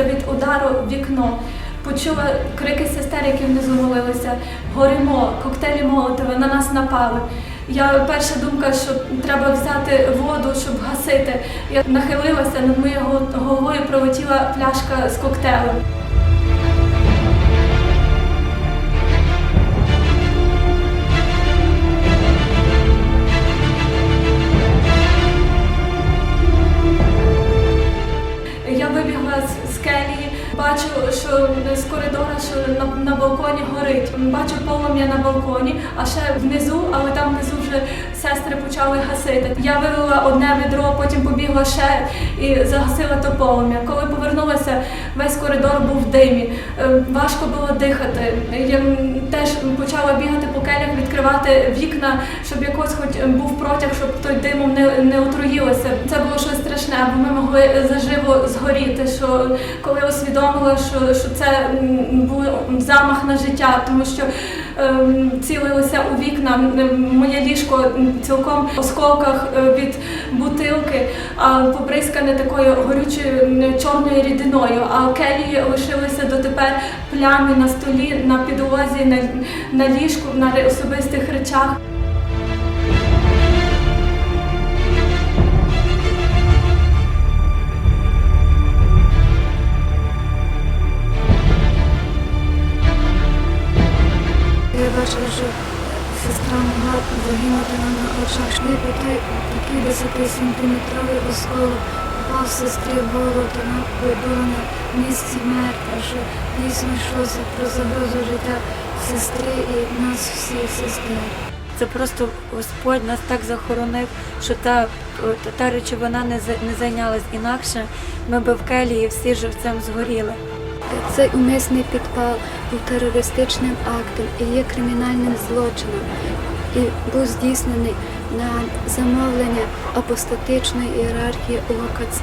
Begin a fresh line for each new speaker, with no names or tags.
прокинулася від удару в вікно. Почула крики сестер, які внизу молилися. Горимо, коктейлі Молотова, на нас напали. Я перша думка, що треба взяти воду, щоб гасити. Я нахилилася над моєю головою, пролетіла пляшка з коктейлем. Бачу, що з коридора, що на, на балконі горить. Бачу полум'я на балконі, а ще внизу, але там внизу вже сестри почали гасити. Я вивела одне відро, потім побігла ще і загасила то полум'я. Коли повернулася, весь коридор був в димі. Е, Важко було дихати. Я теж почала бігати по келях, відкривати вікна, щоб якось хоч був протяг, щоб той димом не, не отруїлося. Це бо ми могли заживо згоріти. Що коли усвідомила, що, що це був замах на життя, тому що ем, цілилися у вікна. Моє ліжко цілком в осколках е, від бутилки, а побризкане такою горючою чорною рідиною. А у келії лишилися дотепер плями на столі, на підлозі, на, на ліжку, на особистих речах.
Що сестра могла загинути на очах. Ніби той такий 10-сантиметровий осколок попав сестрі в голову, то вона була на місці мертва, що дійсно йшлося про загрозу життя сестри і нас всіх сестер.
Це просто Господь нас так захоронив, що та, та, та речовина не зайнялась інакше. Ми би в келії всі живцем згоріли.
Цей умисний підпал був терористичним актом і є кримінальним злочином і був здійснений на замовлення апостатичної ієрархії ОКЦ.